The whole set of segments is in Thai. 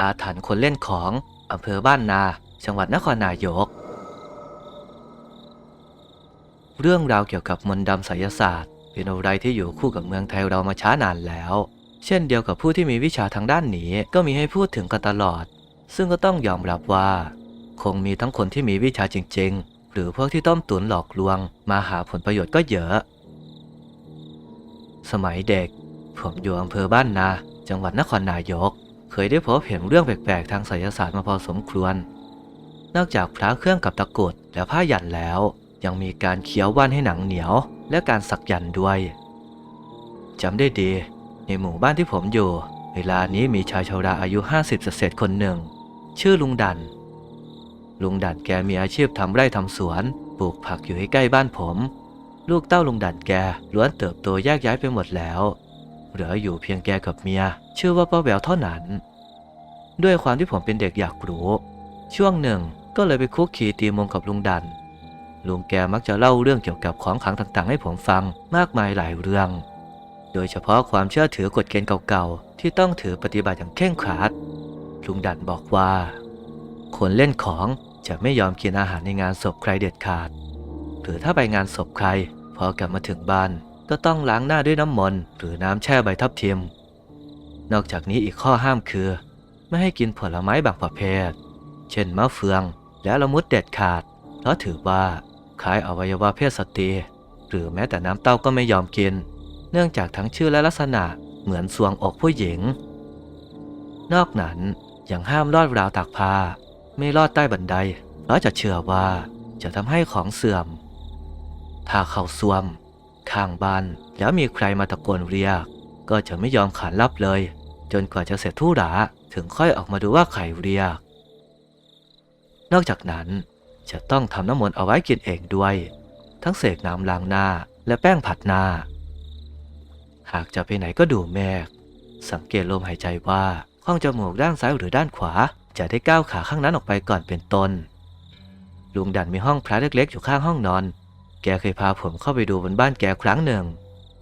อาถรรพ์คนเล่นของอำเภอบ้านนา จังหวัดนครนายก เรื่องราวเกี่ยวกับมนต์ดำไสยศาสตร์ เป็นอะไรที่อยู่คู่กับเมืองไทยเรามาช้านานแล้ว เช่นเดียวกับผู้ที่มีวิชาทางด้านนี้ก็มีให้พูดถึงกันตลอด ซึ่งก็ต้องยอมรับว่า คงมีทั้งคนที่มีวิชาจริง ๆ หรือพวกที่ต้มตุนหลอกลวง มาหาผลประโยชน์ก็เยอะ สมัยเด็ก ผมอยู่อำเภอบ้านนา จังหวัดนครนายก เคยได้พบเห็นเรื่องแปลกๆทางไสยศาสตร์มาพอสมควร นอกจากพระเครื่องกับตะกรุดและผ้ายันแล้ว ยังมีการเคี้ยวว่านให้หนังเหนียว และการสักยันด้วยจำได้ดี ในหมู่บ้านที่ผมอยู่ เวลานี้มีชายชาวราอายุ 50เศษคนหนึ่ง ชื่อลุงดัน ลุงดันแกมีอาชีพทำไร่ทำสวน ปลูกผักอยู่ใใกล้บ้านผม ลูกเต้าลุงดันแกล้วนเติบโตแยกย้ายไปหมดแล้ว เหลืออยู่เพียงแกกับเมีย ชื่อว่าป้าแววเท่านั้น ด้วยความที่ผมเป็นเด็กอยากรู้ ช่วงหนึ่งก็เลยไปคุกคีตีมงกับลุงดัน ลุงแกมักจะเล่าเรื่องเกี่ยวกับของขลังต่างๆ ให้ผมฟังมากมายหลายเรื่อง โดยเฉพาะความเชื่อถือกฎเกณฑ์เก่าๆ ที่ต้องถือปฏิบัติอย่างเคร่งครัด ลุงดันบอกว่า คนเล่นของจะไม่ยอมกินอาหารในงานศพใครเด็ดขาด หรือถ้าไปงานศพใคร พอกลับมาถึงบ้าน ก็ต้องล้างหน้าด้วยน้ำมนต์หรือน้ำแช่ใบทับทิม นอกจากนี้อีกข้อห้ามคือ ไม่ให้กินผลไม้บางประเภท เช่นมะเฟืองและละมุดเด็ดขาด เพราะถือว่าคล้ายอวัยวะเพศสตรีหรือแม้แต่น้ำเต้าก็ไม่ยอมกิน เนื่องจากทั้งชื่อและลักษณะเหมือนสวงอกผู้หญิง นอกนั้นยังห้ามลอดราวตากผ้า ไม่ลอดใต้บันไดเพราะจะเชื่อว่าจะทำให้ของเสื่อม ถ้าเขาซวม ข้างบ้าน แล้วมีใครมาตะโกนเรียก ก็จะไม่ยอมขานรับเลย จนกว่าจะเสร็จธุระถึงค่อยออกมาดูว่าใครเรียก นอกจากนั้นจะต้องทำน้ำมนต์เอาไว้กินเองด้วย ทั้งเสกน้ำล้างหน้าและแป้งผัดหน้า หากจะไปไหนก็ดูแมก สังเกตลมหายใจว่าห้องจมูกด้านซ้ายหรือด้านขวา จะได้ก้าวขาข้างนั้นออกไปก่อนเป็นต้นลุงดันมีห้องพระเล็กๆอยู่ข้างห้องนอน แกเคยพาผมเข้าไปดูบนบ้านแกครั้งหนึ่ง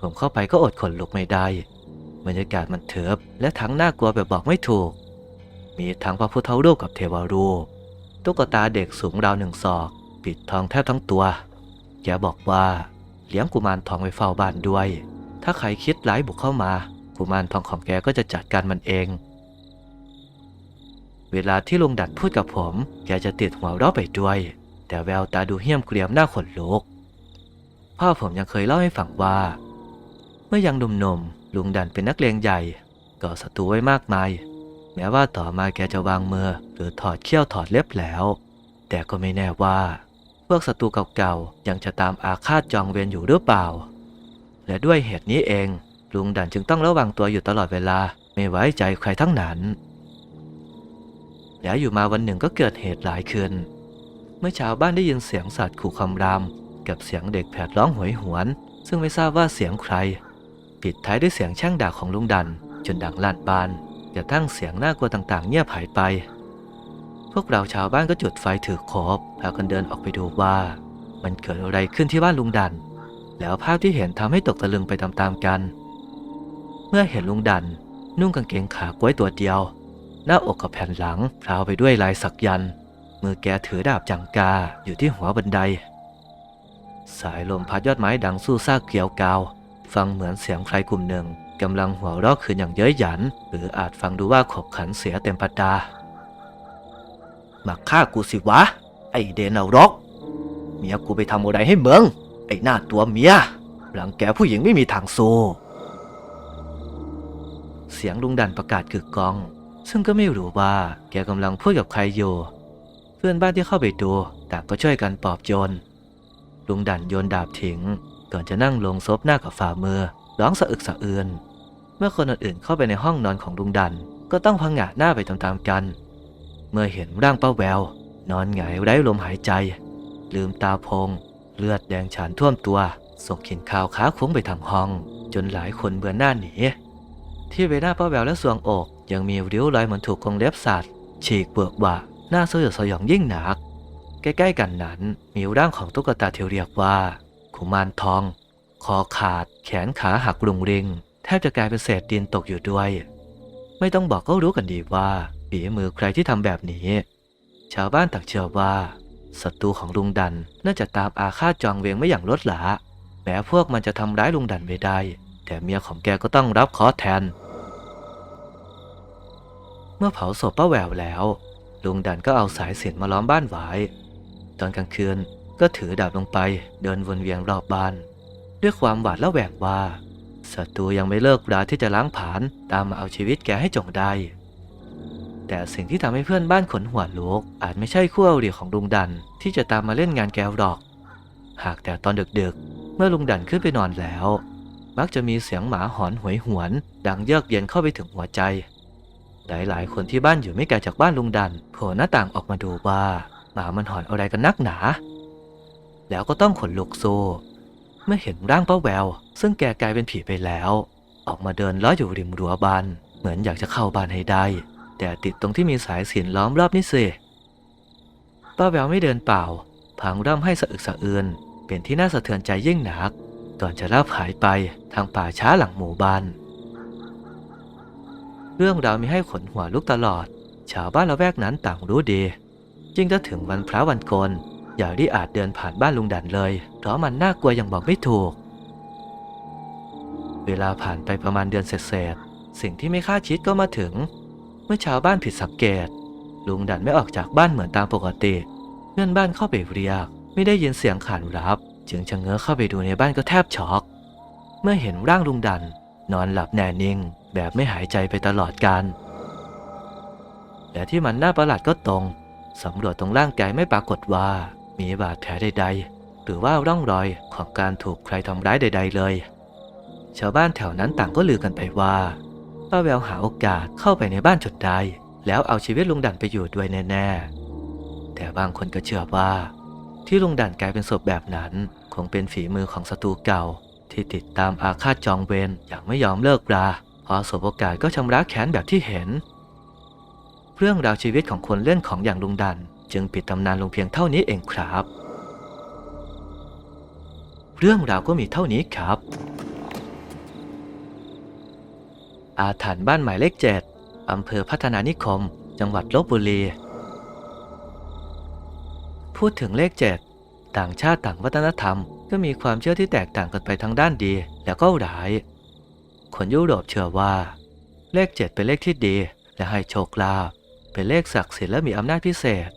ผมเข้าไปก็อดขนลุกไม่ได้ บรรยากาศมันเถิบและทั้งน่ากลัวแบบบอกไม่ถูก มีทั้งพระพุทธรูปกับเทวรูป ตุ๊กตาเด็กสูงราวหนึ่งศอก ปิดทองแทบทั้งตัว แกบอกว่าเลี้ยงกุมารทองไว้เฝ้าบ้านด้วย ถ้าใครคิดร้ายบุกเข้ามา กุมารทองของแกก็จะจัดการมันเอง เวลาที่ลุงดัดพูดกับผม แกจะติดหัวเราะไปด้วย แต่แววตาดูเหี้ยมเกรียมหน้าขนลุก พ่อผมยังเคยเล่าให้ฟังว่า เมื่อยังหนุ่มๆลุงดันเป็นนักเลงใหญ่ก่อศัตรูไว้มากมาย แม้ว่าต่อมาแกจะวางมือหรือถอดเขี้ยวถอดเล็บแล้ว แต่ก็ไม่แน่ว่า พวกศัตรูเก่าๆยังจะตามอาฆาตจองเวรอยู่หรือเปล่า และด้วยเหตุนี้เอง ลุงดันจึงต้องระวังตัวอยู่ตลอดเวลาไม่ไว้ใจใครทั้งนั้น แล้วอยู่มาวันหนึ่งก็เกิดเหตุหลายขึ้น เมื่อชาวบ้านได้ยินเสียงสัตว์ขู่คำราม กับเสียงเด็กแผดร้องหวยหวน ซึ่งไม่ทราบว่าเสียงใคร ปิดท้ายด้วยเสียงช่างด่าของลุงดัน จนดังลั่นบานกระทั่งเสียงน่ากลัวต่างๆ เงียบหายไป พวกเราชาวบ้านก็จุดไฟถือโคบพากันเดินออกไปดูว่า มันเกิดอะไรขึ้นที่บ้านลุงดัน แล้วภาพที่เห็นทำให้ตกตะลึงไปตามๆกัน เมื่อเห็นลุงดัน นุ่งกางเกงขากล้วยตัวเดียว หน้าอกกับแผ่นหลังพราวไปด้วยลายสักยันต์มือแกถือดาบจังกาอยู่ที่หัวบันได สายลมพัดยอดไม้ดังสู้ซากเกลียวกาว ฟังเหมือนเสียงใครกลุ่มหนึ่งกำลังหัวเราะคืนอย่างเย้ยหยัน หรืออาจฟังดูว่าขบขันเสียเต็มปัตตามาฆ่ากูสิวะ ไอเดนเอารกเมียกูไปทำอะไรให้เมืองไอหน้าตัวเมียหลังแกผู้หญิงไม่มีทางสู้เสียงลุงดันประกาศกึกก้อง ซึ่งก็ไม่รู้ว่าแกกำลังพูดกับใครอยู่ เพื่อนบ้านที่เข้าไปดูต่างก็ช่วยกันปลอบโยน ลุงดันโยนดาบทิ้ง ก่อนจะนั่งลงซบหน้ากับฝ่ามือร้องสะอึกสะเอือนเมื่อคนอื่นๆเข้าไปในห้องนอนของลุงดัน ก็ต้องพังงะหน้าไปตามๆกัน เมื่อเห็นร่างป้าแวว นอนหงายไร้ลมหายใจ ลืมตาพง เลือดแดงฉานท่วมตัวส่งเข็นข่าวขาโค้งไปทางห้อง จนหลายคนเบือนหน้าหนีที่ใบหน้าป้าแววและสวงอก ยังมีริ้วรอยเหมือนถูกกรงเล็บสัตว์ฉีกเปลือกบ่าหน้าสยดสยองยิ่งหนัก ใกล้ๆกันนั้น มีร่างของตุ๊กตาที่เรียกว่ากุมารทอง คอขาด แขนขาหักรุงริง แทบจะกลายเป็นเศษดินตกอยู่ด้วย ไม่ต้องบอกก็รู้กันดีว่าฝีมือใครที่ทำแบบนี้ ชาวบ้านต่างเชื่อว่าศัตรูของลุงดันน่าจะตามอาฆาตจองเวงไม่อย่างลดหลาแม้พวกมันจะทำร้ายลุงดันไม่ได้ แต่เมียของแกก็ต้องรับเคราะห์แทน เมื่อเผาศพป้าแววแล้ว ลุงดันก็เอาสายสิญจนมาล้อมบ้านไว้ ตอนกลางคืนก็ถือดาบลงไปเดินวนเวียนรอบบ้าน ด้วยความหวาดระแวงว่าศัตรูยังไม่เลิกราที่จะล้างผลาญตามมาเอาชีวิตแกให้จงได้ แต่สิ่งที่ทำให้เพื่อนบ้านขนหัวลุกอาจไม่ใช่คู่อริของลุงดันที่จะตามมาเล่นงานแกหรอก หากแต่ตอนดึกๆ เมื่อลุงดันขึ้นไปนอนแล้ว มักจะมีเสียงหมาหอนหวยหวน ดังเยือกเย็นเข้าไปถึงหัวใจ หลายๆ คนที่บ้านอยู่ไม่ไกลจากบ้านลุงดันโผล่หน้าต่างออกมาดูว่า หมามันหอนอะไรกันนักหนา แล้วก็ต้องขนลุกโซเมื่อเห็นร่างป้าแวว ซึ่งแกกลายเป็นผีไปแล้ว ออกมาเดินล้ออยู่ริมรั้วบ้าน เหมือนอยากจะเข้าบ้านให้ได้ แต่ติดตรงที่มีสายสินล้อมรอบนี่สิป้าแววไม่เดินเปล่าพังร่ำให้สะอึกสะเอือนเป็นที่น่าสะเทือนใจยิ่งหนักก่อนจะลาบหายไปทางป่าช้าหลังหมู่บ้าน เรื่องราวมีให้ขนหัวลุกตลอด ชาวบ้านละแวกนั้นต่างรู้ดี ยิ่งถ้าถึงวันพระวันโกนอย่าได้อาจเดินผ่านบ้านลุงดันเลย เพราะมันน่ากลัวอย่างบอกไม่ถูก เวลาผ่านไปประมาณเดือนเศษๆสิ่งที่ไม่คาดคิดก็มาถึง เมื่อชาวบ้านผิดสังเกต ลุงดันไม่ออกจากบ้านเหมือนตามปกติ เพื่อนบ้านเข้าไปเรียก ไม่ได้ยินเสียงขานรับ จึงชะเง้อเข้าไปดูในบ้านก็แทบช็อก เมื่อเห็นร่างลุงดัน นอนหลับแน่นิ่ง แบบไม่หายใจไปตลอดกาลและที่มันน่าประหลาดก็ตรง สำรวจตรงร่างกายไม่ปรากฏว่า มีบาดแผลใดๆ หรือว่าร่องรอยของการถูกใครทำร้ายใด ๆ เลย ชาวบ้านแถวนั้นต่างก็ลือกันไปว่าป้าแววหาโอกาสเข้าไปในบ้านจนได้แล้วเอาชีวิตลุงดันไปอยู่ด้วยแน่ๆ แต่บางคนก็เชื่อว่า ที่ลุงดันกลายเป็นศพแบบนั้น คงเป็นฝีมือของศัตรูเก่า ที่ติดตามอาฆาตจองเวรอย่างไม่ยอมเลิกราพอสบโอกาสก็ชำระแค้นแบบที่เห็น เรื่องราวชีวิตของคนเล่นของอย่างลุงดัน จึงปิดตำนานลงเพียงเท่านี้เองครับ เรื่องราวก็มีเท่านี้ครับ อาถรรพ์บ้านหมายเลขเจ็ดอำเภอพัฒนานิคม จังหวัดลบบุรี พูดถึงเลขเจ็ดต่างชาติต่างวัฒนธรรม ก็มีความเชื่อที่แตกต่างกันไปทั้งด้านดีแล้วก็ร้าย คนยุโรปเชื่อว่า เลขเจ็ดเป็นเลขที่ดีและให้โชคลาภ เป็นเลขศักดิ์สิทธิ์และมีอำนาจพิเศษ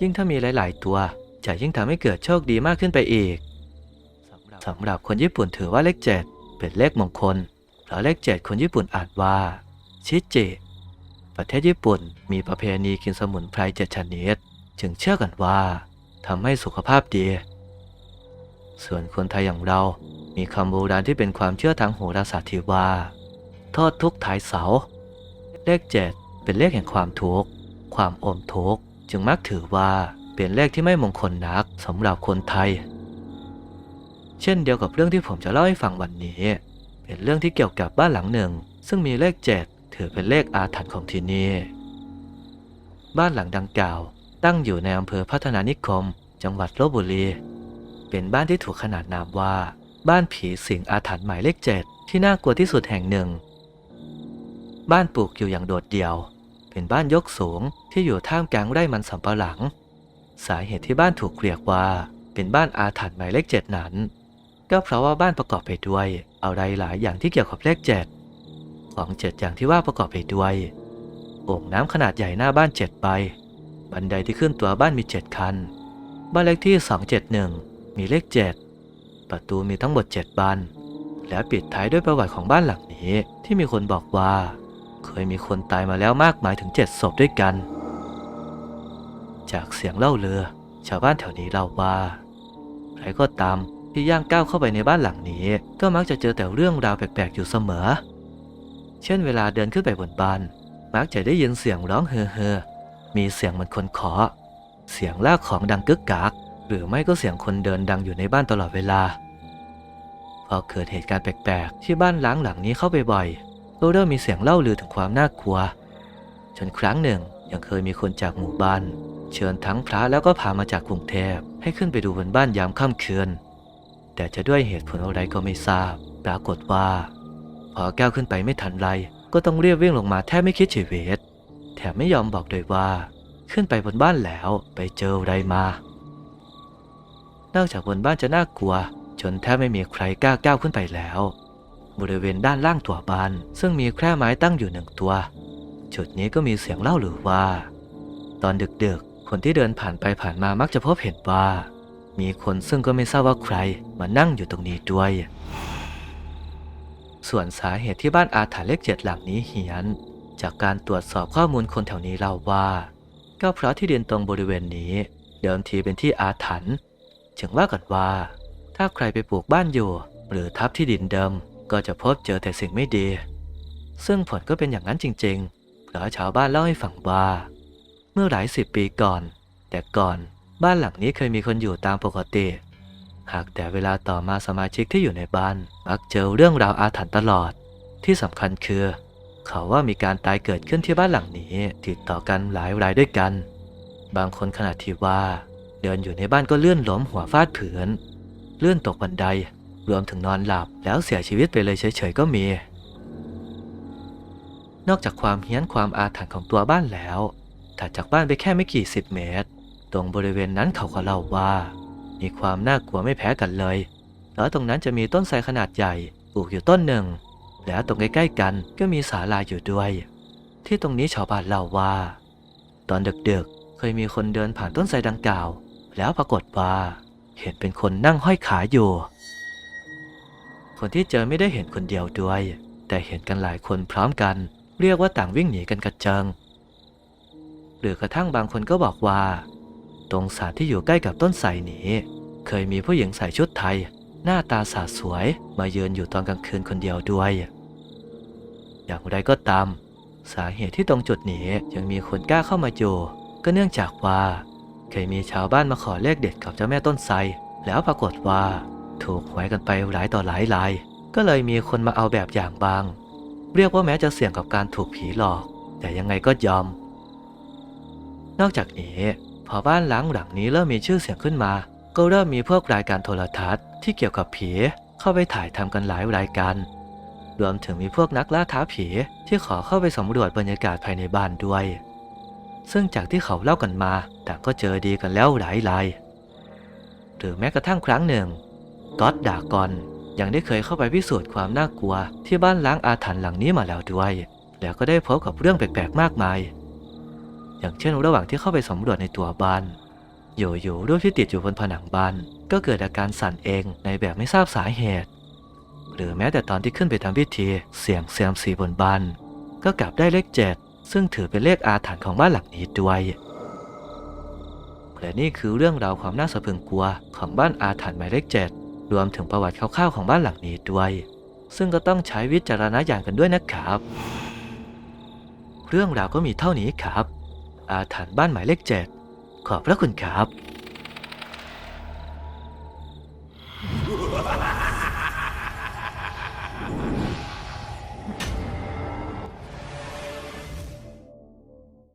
ยิ่งถ้ามีหลาย ๆ ตัว จะยิ่งทำให้เกิดโชคดีมากขึ้นไปอีกสำหรับคนญี่ปุ่นถือว่าเลขเจ็ดเป็นเลขมงคล เพราะเลขเจ็ดคนญี่ปุ่นอ่านว่า ชิจิ ประเทศญี่ปุ่นมีประเพณีกินสมุนไพรเจ็ดชนิด จึงเชื่อกันว่าทำให้สุขภาพดี ส่วนคนไทยอย่างเรามีคำโบราณที่เป็นความเชื่อทางโหราศาสตร์ที่ว่า ทอดทุกข์ท้ายเสา เลขเจ็ดเป็นเลขแห่งความทุกข์ ความอมทุกข์จึงมักถือว่าเป็นเลขที่ไม่มงคลนักสำหรับคนไทย เช่นเดียวกับเรื่องที่ผมจะเล่าให้ฟังวันนี้ เป็นเรื่องที่เกี่ยวกับบ้านหลังหนึ่ง ซึ่งมีเลขเจ็ดถือเป็นเลขอาถรรพ์ของที่นี่บ้านหลังดังกล่าว ตั้งอยู่ในอำเภอพัฒนานิคม จังหวัดลบบุรี เป็นบ้านที่ถูกขนานนามว่า บ้านผีสิงอาถรรพ์หมายเลขเจ็ดที่น่ากลัวที่สุดแห่งหนึ่ง บ้านปลูกอยู่อย่างโดดเดี่ยว เป็นบ้านยกสูงที่อยู่ท่ามกลางไร่มันสำปะหลัง สาเหตุที่บ้านถูกเรียกว่า เป็นบ้านอาถรรพ์หมายเลขเจ็ดนั้น ก็เพราะว่าบ้านประกอบไปด้วยอะไรหลายอย่างที่เกี่ยวกับเลขเจ็ดของเจ็ดอย่างที่ว่าประกอบไปด้วยโอ่งน้ำขนาดใหญ่หน้าบ้านเจ็ดใบบันไดที่ขึ้นตัวบ้านมีเจ็ดคัน บ้านเลขที่ 271 มีเลข7ประตูมีทั้งหมด7บานและปิดท้ายด้วยประวัติของบ้านหลังนี้ที่มีคนบอกว่า เคยมีคนตายมาแล้วมากมายถึง7ศพด้วยกัน จากเสียงเล่าเรือ ชาวบ้านแถวนี้เล่าว่าใครก็ตามที่ย่างก้าวเข้าไปในบ้านหลังนี้ ก็มักจะเจอแต่เรื่องราวแปลกๆอยู่เสมอ เช่นเวลาเดินขึ้นไปบนบ้าน มักจะได้ยินเสียงร้องเฮ่อเฮอมีเสียงเหมือนคนเคาะเสียงลากของดังกึกกักหรือไม่ก็เสียงคนเดินดังอยู่ในบ้านตลอดเวลา พอเกิดเหตุการณ์แปลกๆ ที่บ้านล้างหลังนี้เข้าไปบ่อย ก็เริ่มมีเสียงเล่าลือถึงความน่ากลัว จนครั้งหนึ่งยังเคยมีคนจากหมู่บ้าน เชิญทั้งพระแล้วก็พามาจากกรุงเทพให้ขึ้นไปดูบนบ้านยามค่ำคืน แต่จะด้วยเหตุผลอะไรก็ไม่ทราบ ปรากฏว่า พอก้าวขึ้นไปไม่ทันไร ก็ต้องเรียบวิ่งลงมาแทบไม่คิดชีวิต แถมไม่ยอมบอกด้วยว่า ขึ้นไปบนบ้านแล้วไปเจออะไรมา นอกจากบนบ้านจะน่ากลัว จนแทบไม่มีใครกล้าก้าวขึ้นไปแล้ว บริเวณด้านล่างตัวบาน ซึ่งมีแคร่ไม้ตั้งอยู่หนึ่งตัว จุดนี้ก็มีเสียงเล่าหรือว่า ตอนดึกๆ คนที่เดินผ่านไปผ่านมามักจะพบเห็นว่า มีคนซึ่งก็ไม่ทราบว่าใครมานั่งอยู่ตรงนี้ด้วย ส่วนสาเหตุที่บ้านอาถรรพ์เลขเจ็ดหลังนี้เหียน จากการตรวจสอบข้อมูลคนแถวนี้เล่าว่า ก็เพราะที่ดินตรงบริเวณนี้ เดิมทีเป็นที่อาถรรพ์จึงว่ากันว่า ถ้าใครไปปลูกบ้านอยู่ หรือทับที่ดินเดิม ก็จะพบเจอแต่สิ่งไม่ดี ซึ่งผลก็เป็นอย่างนั้นจริงๆเพราะชาวบ้านเล่าให้ฟังว่า เมื่อหลายสิบปีก่อน แต่ก่อนบ้านหลังนี้เคยมีคนอยู่ตามปกติ หากแต่เวลาต่อมาสมาชิกที่อยู่ในบ้าน มักเจอเรื่องราวอาถรรพ์ตลอด ที่สำคัญคือ เขาว่ามีการตายเกิดขึ้นที่บ้านหลังนี้ติดต่อกันหลายรายด้วยกัน บางคนขนาดที่ว่า เดินอยู่ในบ้านก็เลื่อนล้มหัวฟาดผืนเลื่อนตกบันได รวมถึงนอนหลับแล้วเสียชีวิตไปเลยเฉยๆก็มี นอกจากความเฮี้ยนความอาถรรพ์ของตัวบ้านแล้ว ถัดจากบ้านไปแค่ไม่กี่สิบเมตร ตรงบริเวณนั้นเขาก็เล่าว่า มีความน่ากลัวไม่แพ้กันเลย แล้วตรงนั้นจะมีต้นไทรขนาดใหญ่ปลูกอยู่ต้นหนึ่ง แล้วตรงใกล้ๆกันก็มีศาลาอยู่ด้วย ที่ตรงนี้ชาวบ้านเล่าว่า ตอนดึกๆ เคยมีคนเดินผ่านต้นไทรดังกล่าว แล้วปรากฏว่าเห็นเป็นคนนั่งห้อยขาอยู่ คนที่เจอไม่ได้เห็นคนเดียวด้วย แต่เห็นกันหลายคนพร้อมกัน เรียกว่าต่างวิ่งหนีกันกระเจิง หรือกระทั่งบางคนก็บอกว่า ตรงศาลที่อยู่ใกล้กับต้นไทรนี้ เคยมีผู้หญิงใส่ชุดไทย หน้าตาสาสวยมาเยือนอยู่ตอนกลางคืนคนเดียวด้วย อย่างไรก็ตาม สาเหตุที่ตรงจุดนี้ยังมีคนกล้าเข้ามาอยู่ก็เนื่องจากว่า เคยมีชาวบ้านมาขอเลขเด็ดกับเจ้าแม่ต้นไทรแล้วปรากฏว่า ถูกหวยกันไปหลายต่อหลายราย ก็เลยมีคนมาเอาแบบอย่างบาง เรียกว่าแม้จะเสี่ยงกับการถูกผีหลอก แต่ยังไงก็ยอม นอกจากนี้ พอบ้านหลังหลังนี้เริ่มมีชื่อเสียงขึ้นมา ก็เริ่มมีพวกรายการโทรทัศน์ที่เกี่ยวกับผีเข้าไปถ่ายทำกันหลายรายการ รวมถึงมีพวกนักล่าท้าผีที่ขอเข้าไปสำรวจบรรยากาศภายในบ้านด้วย ซึ่งจากที่เขาเล่ากันมา ต่างก็เจอดีกันแล้วหลายรายหรือแม้กระทั่งครั้งหนึ่ง ก๊อตดากอนยังได้เคยเข้าไปพิสูจน์ความน่ากลัว ที่บ้านล้างอาถรรพ์หลังนี้มาแล้วด้วย แล้วก็ได้พบกับเรื่องแปลกๆมากมาย อย่างเช่นระหว่างที่เข้าไปสำรวจในตัวบ้านอยู่ๆรูปที่ติดอยู่บนผนังบ้าน ก็เกิดอาการสั่นเองในแบบไม่ทราบสาเหตุ หรือแม้แต่ตอนที่ขึ้นไปทำพิธีเสียงเซียมซีบนบ้าน ก็กลับได้เลขเจ็ดซึ่งถือเป็นเลขอาถรรพ์ของบ้านหลังนี้ด้วยและนี่คือเรื่องราวความน่าสะพรึงกลัวของบ้านอาถรรพ์หมายเลขเจ็ด รวมถึงประวัติคร่าวๆของบ้านหลังนี้ด้วย ซึ่งก็ต้องใช้วิจารณญาณกันด้วยนะครับ เรื่องราวก็มีเท่านี้ครับ อาถรรพ์บ้านหมายเลขเจ็ดขอบพระคุณครับ